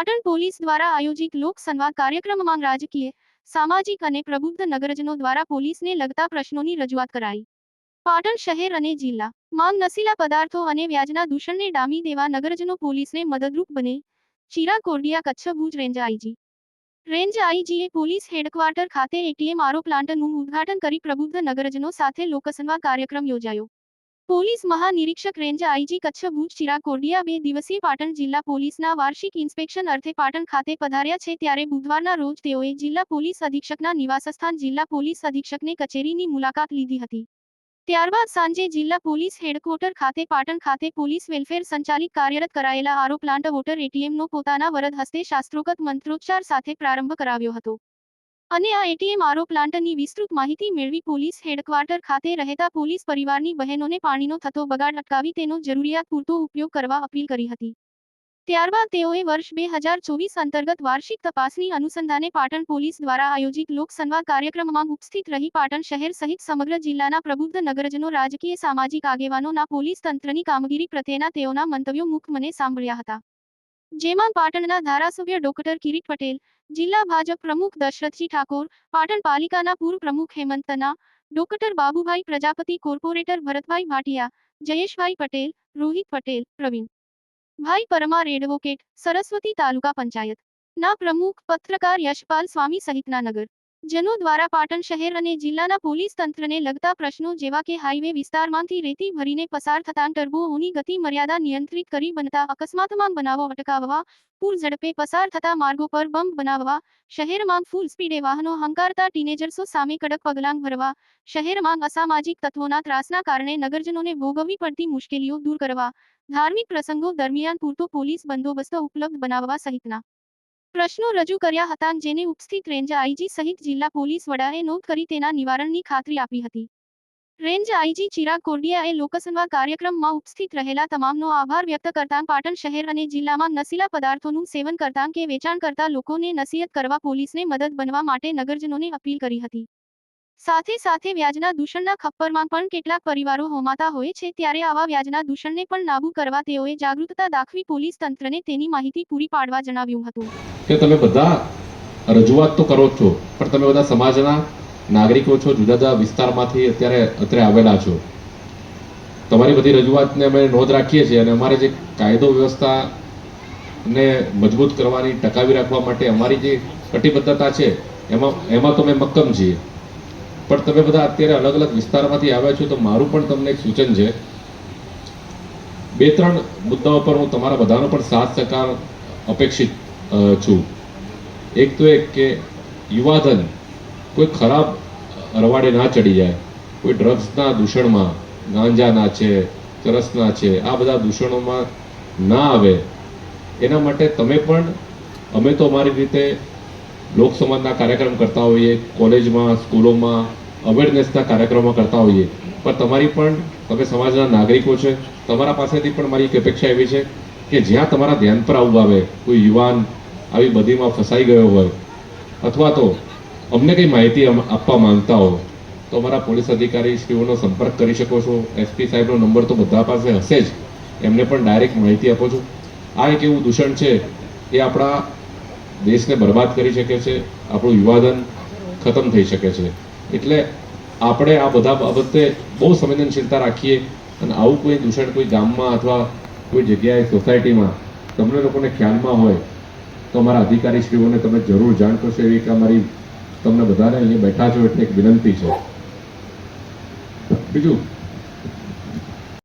Patan police દ્વારા આયોજિત લોક સંવાદ કાર્યક્રમમાં રાજકીય, સામાજિક અને પ્રબુદ્ધ નગરજનો દ્વારા પોલીસને લગતા પ્રશ્નોની રજૂઆત કરાઈ. પાટણ શહેર અને જિલ્લા માંગ નશીલા પદાર્થો અને વ્યાજના દૂષણને ડામી દેવા નગરજનો પોલીસને મદદરૂપ બને. Chirag Kordiya, Kutch, Bhuj, range IG range IGA police headquarter ખાતે એટીએમ આરો પ્લાન્ટનું ઉદ્ઘાટન કરી પ્રબુદ્ધ નગરજનો સાથે લોકસંવાદ કાર્યક્રમ યોજાયો. પોલીસ મહાનિરીક્ષક રેન્જ આઈજી કચ્છ ભુજ ચિરાગ કોરડિયા બે દિવસીય પાટણ જિલ્લા પોલીસના વાર્ષિક ઇન્સ્પેક્શન અર્થે પાટણ ખાતે પધાર્યા છે ત્યારે બુધવારના રોજ તેઓએ જિલ્લા પોલીસ અધિક્ષકના નિવાસસ્થાન જિલ્લા પોલીસ અધિક્ષકને કચેરીની મુલાકાત લીધી હતી. ત્યારબાદ સાંજે જિલ્લા પોલીસ હેડક્વાર્ટર ખાતે પાટણ ખાતે પોલીસ વેલફેર સંચાલિત કાર્યરત કરાયેલા આરો પ્લાન્ટ વોટર એટીએમનો પોતાના વરદ હસ્તે શાસ્ત્રોગત મંત્રોચ્ચાર સાથે પ્રારંભ કરાવ્યો હતો. અને આ એટીએમ આરો પ્લાન્ટની વિસ્તૃત માહિતી મેળવી પોલીસ હેડક્વાર્ટર ખાતે રહેતા પોલીસ પરિવારની બહેનોને પાણીનો થતો બગાડ અટકાવી તેનો જરૂરિયાત પૂરતો ઉપયોગ કરવા અપીલ કરી હતી. ત્યારબાદ તેઓએ વર્ષ બે હજાર ચોવીસ અંતર્ગત વાર્ષિક તપાસની અનુસંધાને પાટણ પોલીસ દ્વારા આયોજિત લોકસંવાદ કાર્યક્રમમાં ઉપસ્થિત રહી પાટણ શહેર સહિત સમગ્ર જિલ્લાના પ્રબુદ્ધ નગરજનો, રાજકીય, સામાજિક આગેવાનોના, પોલીસ તંત્રની કામગીરી પ્રત્યેના તેઓના મંતવ્યો મુખ મને સાંભળ્યા હતા. જેમાં પાટણના ધારાસભ્ય ડોક્ટર કિરીટ પટેલ, જિલ્લા ભાજપ પ્રમુખ દશરથજી ઠાકોર, પાટણ પાલિકાના પૂર્વ પ્રમુખ Hemant Tana, doctor Babubhai Prajapati corporator Bharatbhai Bhatia, Jayeshbhai Patel, Rohit Patel, Pravin. Bhai Parmar advocate, Saraswati taluka panchayat. ના પ્રમુખ, પત્રકાર યશપાલ સ્વામી સહિતના નગર. જનો દ્વારા પાટણ શહેર અને જિલ્લાના પોલીસ તંત્રને લગતા પ્રશ્નો જેવા કે હાઈવે વિસ્તારમાંથી રેતી ભરીને પસાર થતાં ટર્બોઓની ગતિ મર્યાદા નિયંત્રિત કરી બનતા અકસ્માતમાં બનાવો અટકાવવા, પૂર ઝડપે પસાર થતા માર્ગો પર બંબ બનાવવા, શહેરમાં ફૂલ સ્પીડે વાહનો હંકારતા ટીનેજર્સો સામે કડક પગલાં ભરવા, શહેરમાં અસામાજિક તત્વોના ત્રાસના કારણે નગરજનોને ભોગવવી પડતી મુશ્કેલીઓ દૂર કરવા, ધાર્મિક પ્રસંગો દરમિયાન પૂરતો પોલીસ બંદોબસ્ત ઉપલબ્ધ બનાવવા સહિતના. પ્રશ્નો રજૂ કર્યા હતા. જેને ઉપસ્થિત રેન્જ આઈજી સહિત જિલ્લા પોલીસ વડાએ નોંધ કરી તેના નિવારણની ખાતરી આપી હતી. રેન્જ આઈજી ચિરાગ કોરડિયાએ લોકસંવાદ કાર્યક્રમમાં ઉપસ્થિત રહેલા તમામનો આભાર વ્યક્ત કરતા પાટણ શહેર અને જિલ્લામાં નશીલા પદાર્થોનું સેવન કરતા કે વેચાણ કરતા લોકોને નસીહત કરવા પોલીસને મદદ બનવા માટે નગરજનોને અપીલ કરી હતી. સાથે સાથે વ્યાજના દૂષણના ખપ્પરમાં પણ કેટલાક પરિવારો હોમાતા હોય છે ત્યારે આવા વ્યાજના દૂષણને પણ નાબૂ કરવા તેઓએ જાગૃતતા દાખવી પોલીસ તંત્રને તેની માહિતી પૂરી પાડવા જણાવ્યું હતું. કે તમે બધા રજૂઆત તો કરો છો, પણ તમે બધા સમાજના નાગરિકો છો, જુદા જુદા વિસ્તારમાંથી અત્યારે અત્યારે આવેલા છો. તમારી બધી રજૂઆતને અમે નોંધ રાખીએ છીએ અને અમારે જે કાયદો વ્યવસ્થાને મજબૂત કરવાની, ટકાવી રાખવા માટે અમારી જે કટિબદ્ધતા છે, એમાં એમાં તો અમે મક્કમ છીએ. પણ તમે બધા અત્યારે અલગ અલગ વિસ્તારમાંથી આવ્યા છો તો મારું પણ તમને એક સૂચન છે. બે ત્રણ મુદ્દાઓ પર હું તમારા બધાનો પણ સાથ સહકાર અપેક્ષિત છું. એક તો એક કે યુવાધન, કોઈ ખરાબ રવાડે ના ચડી જાય. કોઈ ડ્રગ્સના દૂષણમાં ગાંજાના છે ચરસના છે, આ બધા દૂષણોમાં ના આવે. એના માટે તમે પણ, અમે તો અમારી રીતે લોક સમાજના કાર્યક્રમ કરતા હોઈએ, કોલેજમાં, સ્કૂલોમાં, અવેરનેસના કાર્યક્રમો કરતા હોઈએ. પણ તમારી પણ, તમે સમાજના નાગરિકો છે, તમારા પાસેથી પણ મારી એક અપેક્ષા એવી છે કે જ્યાં તમારા ધ્યાન પર આવવું આવે, કોઈ યુવાન આવી બધીમાં ફસાઈ ગયો હોય. અથવા તો અમને કંઈ માહિતી આપવા માંગતા હો, તો અમારા પોલીસ અધિકારી શ્રીઓનો સંપર્ક કરી શકો છો. એસપી સાહેબનો નંબર તો બધા પાસે હશે જ. એમને પણ ડાયરેક્ટ માહિતી આપો છો. આ એક એવું દૂષણ છે, એ આપણા દેશને બરબાદ કરી શકે છે, આપણું વિવાદન ખતમ થઈ શકે છે. એટલે આપણે આ બધા બાબતે બહુ સંવેદનશીલતા રાખીએ અને આવું કોઈ દૂષણ કોઈ ગામમાં અથવા કોઈ જગ્યાએ સોસાયટીમાં તમને લોકોને ખ્યાલમાં હોય તો અમારા અધિકારીશ્રીઓને તમે જરૂર જાણ કરશો એવી કે અમારી તમને બધાને અહીંયા બેઠા છો એટલે એક વિનંતી છે. બીજું